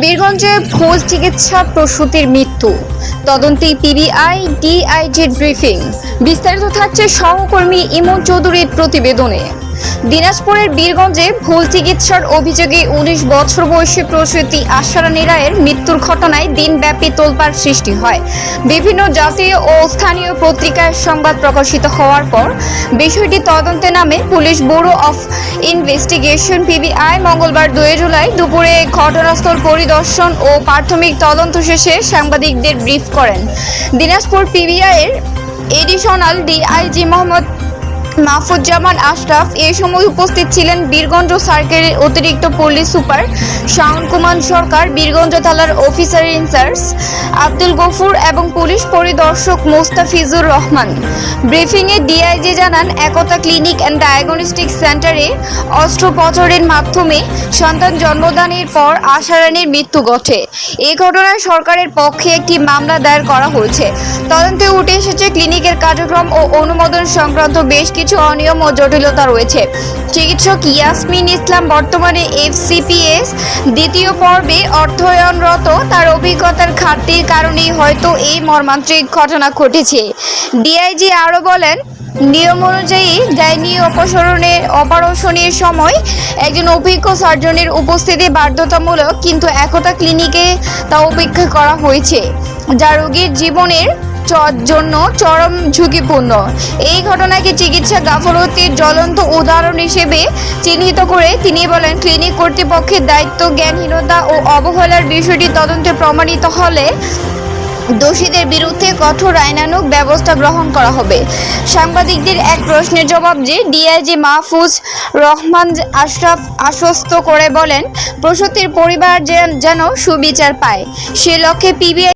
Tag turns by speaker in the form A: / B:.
A: বীরগঞ্জে ভুল চিকিৎসা প্রসূতির মৃত্যু। তদন্তে পিবিআই, ডিআইজির ব্রিফিং। বিস্তারিত থাকছে সহকর্মী ইমন চৌধুরীর প্রতিবেদনে। দিনাজপুরের বীরগঞ্জে ভুল চিকিৎসার অভিযোগে উনিশ বছর বয়সী প্রসূতি আশারা নিরায়ের মৃত্যুর ঘটনায় দিনব্যাপী তোলপাড় সৃষ্টি হয়। বিভিন্ন জাতীয় ও স্থানীয় পত্রিকায় সংবাদ প্রকাশিত হওয়ার পর বিষয়টি তদন্তে নামে police bureau of investigation PBI মঙ্গলবার দুই জুলাই দুপুরে ঘটনাস্থল পরিদর্শন ও প্রাথমিক তদন্ত শেষে সাংবাদিকদের ব্রিফ করেন। দিনাজপুর পিবিআই এর এডিশনাল ডিআইজি মোহাম্মদ মাহফুজ্জামান আশরাফ এ সময় উপস্থিত ছিলেন বীরগঞ্জ সার্কেলের অতিরিক্ত পুলিশ সুপার শাওন কুমার সরকার, বীরগঞ্জ থানার অফিসার ইনচার্জ আব্দুল গফুর এবং পুলিশ পরিদর্শক মোস্তাফিজুর রহমান। ব্রিফিংয়ে ডিআইজি জানান, একতা ক্লিনিক অ্যান্ড ডায়াগনস্টিক সেন্টারে অস্ত্রোপচারের মাধ্যমে সন্তান জন্মদানের পর আশারানীর মৃত্যু ঘটে। এই ঘটনায় সরকারের পক্ষে একটি মামলা দায়ের করা হয়েছে। তদন্তে উঠে এসেছে ক্লিনিকের কার্যক্রম ও অনুমোদন সংক্রান্ত বেশ কিছু অনিয়ম ও জটিলতা রয়েছে। চিকিৎসক ইয়াসমিন ইসলাম বর্তমানে এফসিপিএস দ্বিতীয় পর্বে অর্থায়নরত। তার অভিজ্ঞতার ঘাটতির কারণেই হয়তো এই মর্মান্তিক ঘটনা ঘটেছে। ডিআইজি আরও বলেন, নিয়ম অনুযায়ী গাইনি অপসরণের অপারেশনের সময় একজন অভিজ্ঞ সার্জনের উপস্থিতি বাধ্যতামূলক, কিন্তু একতা ক্লিনিকে তা উপেক্ষা করা হয়েছে। যা রোগীর জীবনের জন্য চরম ঝুঁকিপূর্ণ। এই ঘটনাকে চিকিৎসা গাফলতির জ্বলন্ত উদাহরণ হিসেবে চিহ্নিত করে তিনি বলেন, ক্লিনিক কর্তৃপক্ষের দায়িত্ব, জ্ঞানহীনতা ও অবহেলার বিষয়টি তদন্তে প্রমাণিত হলে দোষীদের বিরুদ্ধে কঠোর আইনানুগ ব্যবস্থা গ্রহণ করা হবে। সাংবাদিকদের এক প্রশ্নের জবাব যে ডিআইজি মাহফুজ রহমান আশরাফ আশ্বস্ত করে বলেন, প্রসূতির পরিবার যেন সুবিচার পায়। সে লক্ষ্যে পিবিআই